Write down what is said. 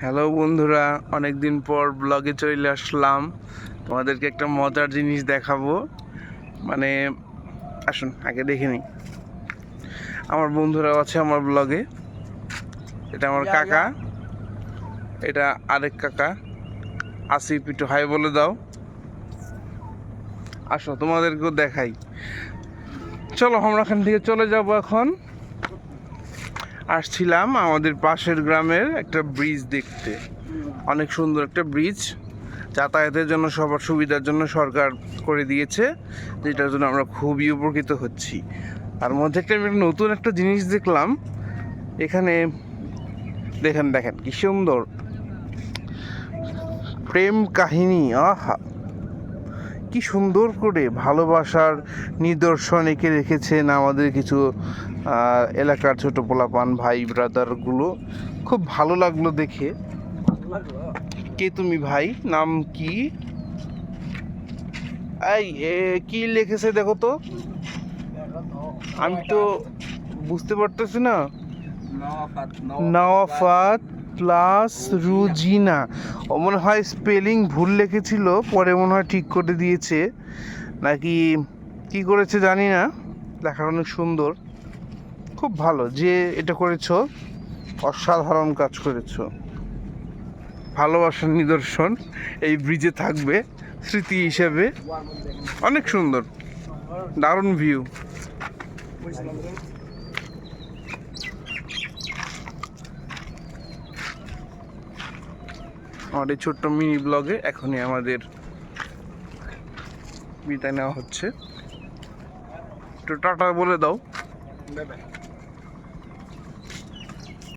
Hello বন্ধুরা। অনেকদিন পর ব্লগে চলে আসলাম। তোমাদেরকে একটা মজার জিনিস দেখাবো। মানে আসুন আগে দেখে নিই। আমার বন্ধুরাও আছে আমার ব্লগে এটা আমার কাকা। এটা আরেক কাকা। আসিফ একটু হাই বলে দাও। আসো তোমাদেরকেও দেখাই। চলো আমরা এখান থেকে চলে যাব এখন। আসছিলাম আমাদের পাশের গ্রামের একটা ব্রিজ দেখতে। অনেক সুন্দর একটা ব্রিজ যাতায়াতের জন্য, সবার সুবিধার জন্য সরকার করে দিয়েছে, যেটার জন্য আমরা খুবই উপকৃত হচ্ছি। তার মধ্যে একটা আমি নতুন একটা জিনিস দেখলাম, এখানে দেখেন দেখেন, কি সুন্দর। প্রেম কাহিনী, আহা! কি সুন্দর করে ভালোবাসার নিদর্শন এঁকে রেখেছেন আমাদের কিছু এলাকার ছোট পোলাপান ভাই ব্রাদারগুলো খুব ভালো লাগল দেখে। কে তুমি ভাই? নাম কি? এই কি লিখেছে দেখো তো। আমি তো বুঝতে পারতেছি না। নওয়াফাত। প্লাস রুজিনা। ও মনে হয় স্পেলিং ভুল লিখেছিল, পরে মনে হয় ঠিক করে দিয়েছে। নাকি কি করেছে জানি না লেখাটা অনেক সুন্দর। খুব ভালো, যে এটা করেছ, অসাধারণ কাজ করেছ। ভালোবাসার নিদর্শন, এই ব্রিজে থাকবে, স্মৃতি হিসেবে। অনেক সুন্দর, দারুণ ভিউ আমাদের ছোট্ট মিনি ব্লগে এখনই আমাদের বিদায় নেওয়া হচ্ছে। একটু টাটা বলে দাও।